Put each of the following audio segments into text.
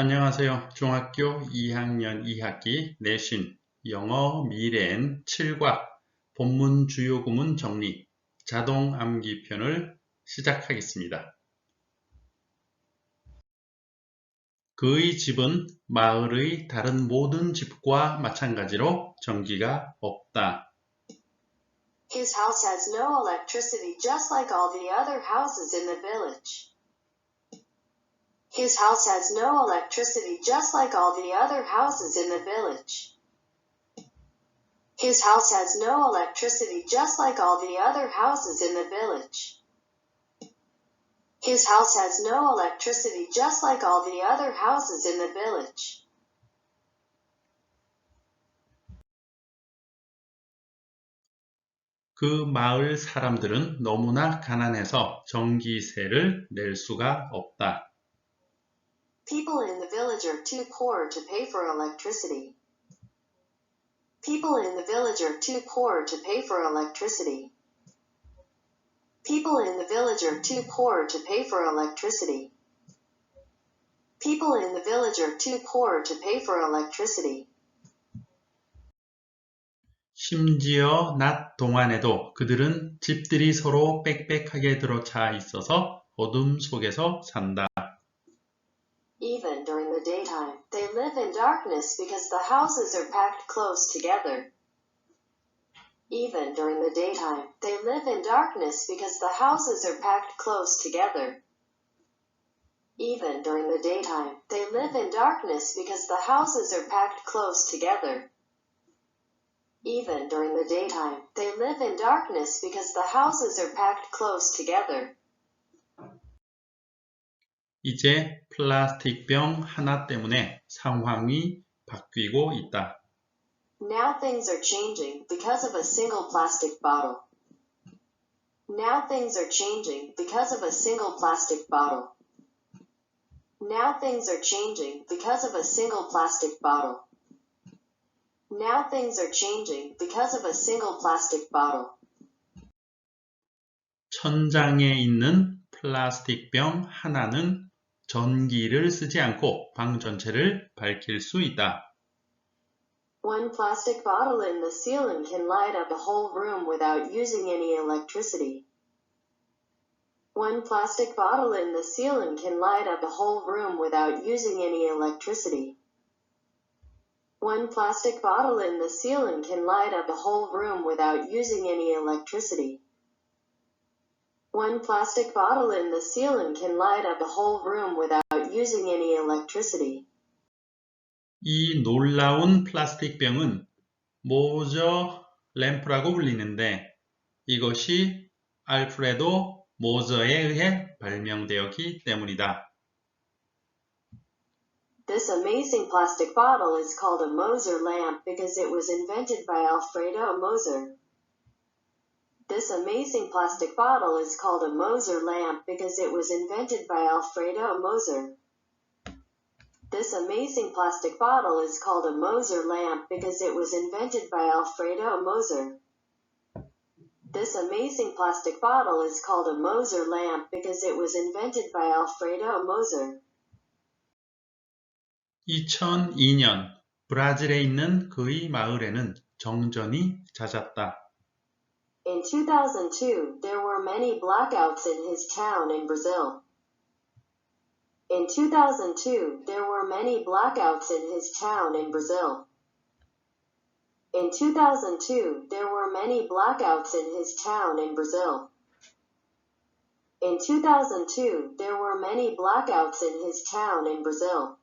안녕하세요. 중학교 2학년 2학기 내신 영어 미래엔 7과 본문 주요 구문 정리 자동 암기 편을 시작하겠습니다. 그의 집은 마을의 다른 모든 집과 마찬가지로 전기가 없다. His house has no electricity just like all the other houses in the village. His house has no electricity just like all the other houses in the village. His house has no electricity just like all the other houses in the village. His house has no electricity just like all the other houses in the village. 그 마을 사람들은 너무나 가난해서 전기세를 낼 수가 없다. People in the village are too poor to pay for electricity. People in the village are too poor to pay for electricity. People in the village are too poor to pay for electricity. People in the village are too poor to pay for electricity. 심지어 낮 동안에도 그들은 집들이 서로 빽빽하게 들어차 있어서 어둠 속에서 산다. Darkness because the houses are packed close together. Even during the daytime, they live in darkness because the houses are packed close together. Even during the daytime, they live in darkness because the houses are packed close together. Even during the daytime, they live in darkness because the houses are packed close together. 이제 플라스틱병 하나 때문에 상황이 바뀌고 있다. Now things are changing because of a single plastic bottle. Now things are changing because of a single plastic bottle. Now things are changing because of a single plastic bottle. Now things are changing because of a single plastic bottle. 천장에 있는 플라스틱 병 하나는 전기를 쓰지 않고 방 전체를 밝힐 수 있다. One plastic bottle in the ceiling can light up a whole room without using any electricity. One plastic bottle in the ceiling can light up a whole room without using any electricity. One plastic bottle in the ceiling can light up a whole room without using any electricity. One plastic bottle in the ceiling can light up a whole room without using any electricity. 이 놀라운 플라스틱병은 모저 램프라고 불리는데 이것이 알프레도 모저에 의해 발명되었기 때문이다. This amazing plastic bottle is called a Moser lamp because it was invented by Alfredo Moser. This amazing plastic bottle is called a Moser lamp because it was invented by Alfredo Moser. This amazing plastic bottle is called a Moser lamp because it was invented by Alfredo Moser. This amazing plastic bottle is called a Moser lamp because it was invented by Alfredo Moser. 2002년 브라질에 있는 그의 마을에는 정전이 잦았다. In 2002, there were many blackouts in his town in Brazil. In 2002, there were many blackouts in his town in Brazil. In 2002, there were many blackouts in his town in Brazil. In 2002, there were many blackouts in his town in Brazil.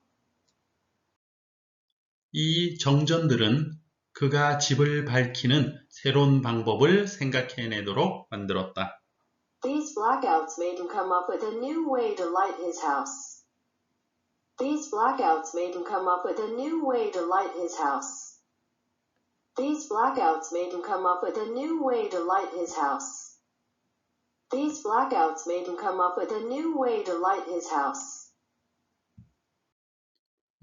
이 정전들은 그가 집을 밝히는 새로운 방법을 생각해내도록 만들었다. These blackouts made him come up with a new way to light his house. These blackouts made him come up with a new way to light his house. These blackouts made him come up with a new way to light his house. These blackouts made him come up with a new way to light his house.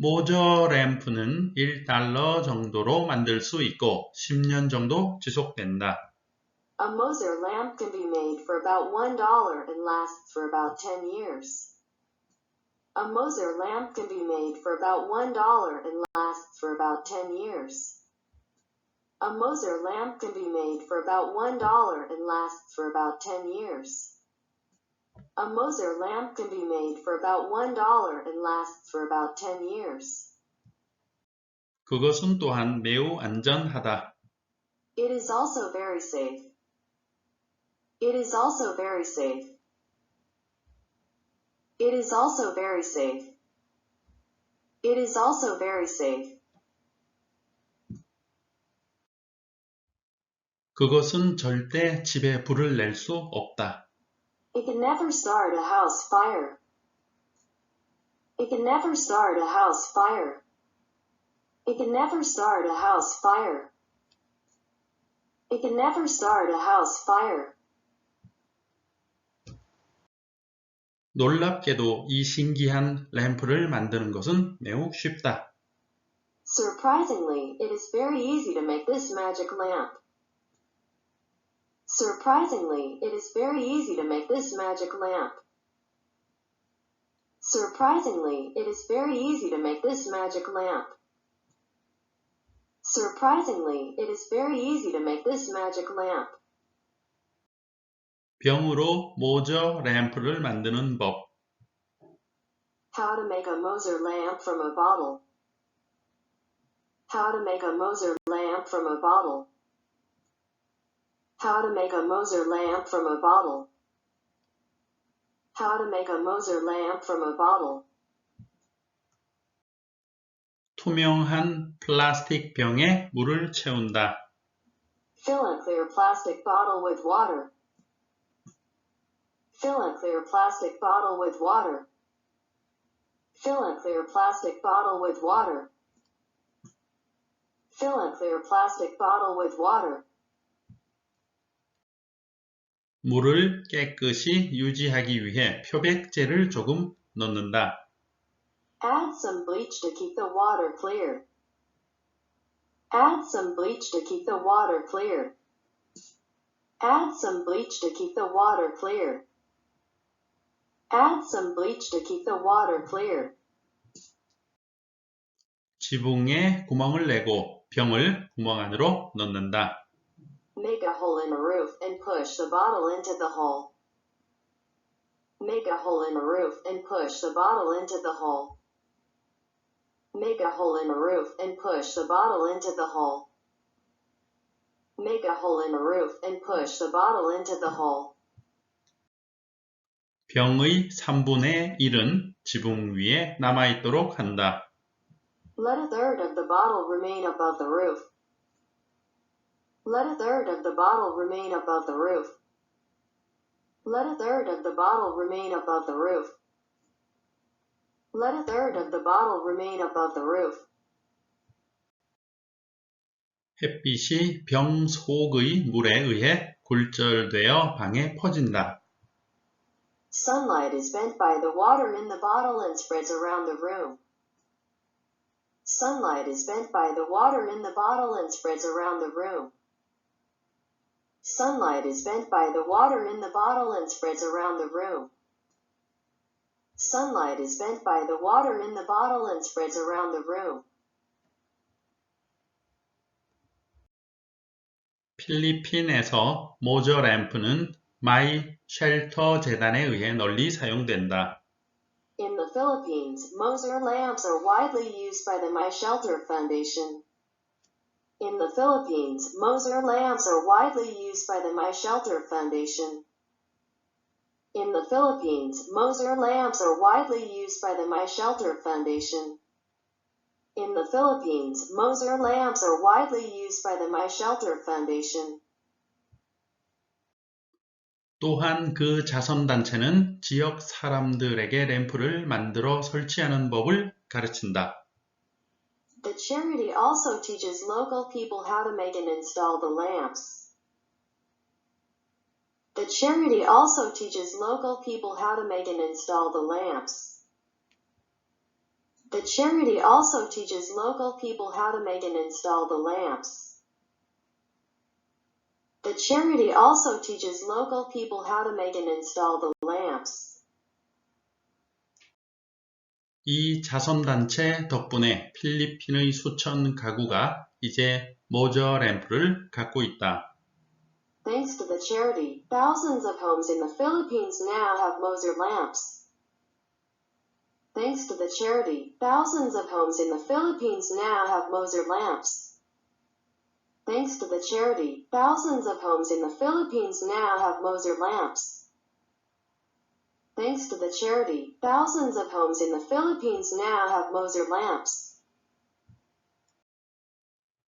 모저 램프는 1달러 정도로 만들 수 있고 10년 정도 지속된다. A Moser lamp can be made for about $1 and lasts for about 10 years. A Moser lamp can be made for about $1 and lasts for about 10 years. A Moser lamp can be made for about $1 and lasts for about 10 years. A Moser lamp can be made for about $1 and lasts for about 10 years. 그것은 또한 매우 안전하다. It is also very safe. It is also very safe. It is also very safe. It is also very safe. 그것은 절대 집에 불을 낼 수 없다. It can never start a house fire. It can never start a house fire. It can never start a house fire. It can never start a house fire. 놀랍게도 이 신기한 램프를 만드는 것은 매우 쉽다. Surprisingly, it is very easy to make this magic lamp. Surprisingly, it is very easy to make this magic lamp. Surprisingly, it is very easy to make this magic lamp. Surprisingly, it is very easy to make this magic lamp. 병으로 모저 램프를 만드는 법. How to make a Moser lamp from a bottle. How to make a Moser lamp from a bottle. How to make a Moser lamp from a bottle. How to make a Moser lamp from a bottle. 투명한 플라스틱 병에 물을 채운다. Fill a clear plastic bottle with water. Fill a clear plastic bottle with water. Fill a clear plastic bottle with water. Fill a clear plastic bottle with water. 물을 깨끗이 유지하기 위해 표백제를 조금 넣는다. Add some bleach to keep the water clear. Add some bleach to keep the water clear. Add some bleach to keep the water clear. Add some bleach to keep the water clear. 지붕에 구멍을 내고 병을 구멍 안으로 넣는다. Make a hole in the roof and push the bottle into the hole. Make a hole in the roof and push the bottle into the hole. Make a hole in the roof and push the bottle into the hole. Make a hole in the roof and push the bottle into the hole. 병의 3분의 1은 지붕 위에 남아있도록 한다. Let a third of the bottle remain above the roof. Let a third of the bottle remain above the roof. Let a third of the bottle remain above the roof. Let a third of the bottle remain above the roof. 햇빛이 병 속의 물에 의해 굴절되어 방에 퍼진다. Sunlight is bent by the water in the bottle and spreads around the room. Sunlight is bent by the water in the bottle and spreads around the room. Sunlight is bent by the water in the bottle and spreads around the room. Sunlight is bent by the water in the bottle and spreads around the room. 필리핀에서 모저 램프는 마이 쉘터 재단에 의해 널리 사용된다. In the Philippines, Moser lamps are widely used by the My Shelter Foundation. In the Philippines, Moser lamps are widely used by the My Shelter Foundation. In the Philippines, Moser lamps are widely used by the My Shelter Foundation. In the Philippines, Moser lamps are widely used by the My Shelter Foundation. 또한 그 자선단체는 지역 사람들에게 램프를 만들어 설치하는 법을 가르친다. The charity also teaches local people how to make and install the lamps. The charity also teaches local people how to make and install the lamps. The charity also teaches local people how to make and install the lamps. The charity also teaches local people how to make and install the lamps. 이 자선단체 덕분에 필리핀의 수천 가구가 이제 모저 램프를 갖고 있다. Thanks to the charity, thousands of homes in the Philippines now have Moser lamps. Thanks to the charity, thousands of homes in the Philippines now have Moser lamps. Thanks to the charity, thousands of homes in the Philippines now have Moser lamps. Thanks to the charity, thousands of homes in the Philippines now have Moser lamps.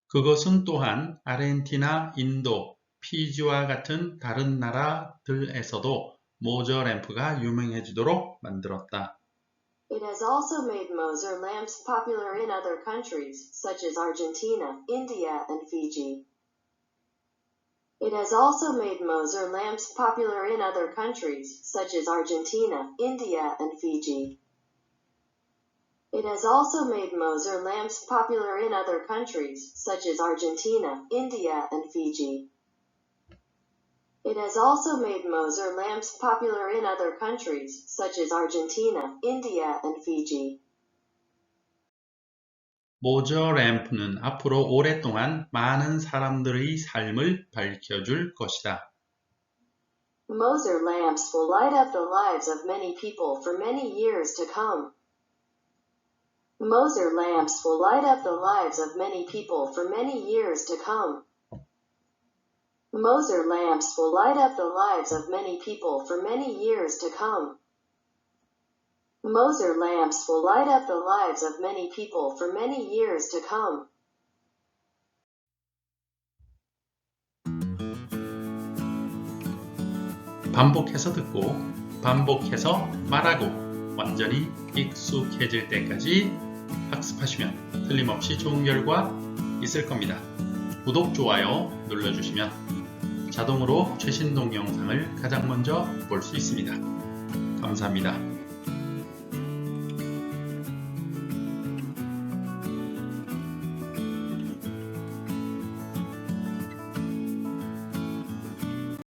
그것은 또한 아르헨티나, 인도, 피지와 같은 다른 나라들에서도 모저 램프가 유명해지도록 만들었다. It has also made Moser lamps popular in other countries, such as Argentina, India, and Fiji. It has also made Moser lamps popular in other countries, such as Argentina, India, and Fiji. It has also made Moser lamps popular in other countries, such as Argentina, India, and Fiji. It has also made Moser lamps popular in other countries, such as Argentina, India, and Fiji. 모저 램프는 앞으로 오랫동안 많은 사람들의 삶을 밝혀줄 것이다. Moser lamps will light up the lives of many people for many years to come. Moser lamps will light up the lives of many people for many years to come. Moser lamps will light up the lives of many people for many years to come. Moser lamps will light up the lives of many people for many years to come. 반복해서 듣고 반복해서 말하고 완전히 익숙해질 때까지 학습하시면 틀림없이 좋은 결과 있을 겁니다. 구독, 좋아요 눌러주시면 자동으로 최신 동영상을 가장 먼저 볼 수 있습니다. 감사합니다.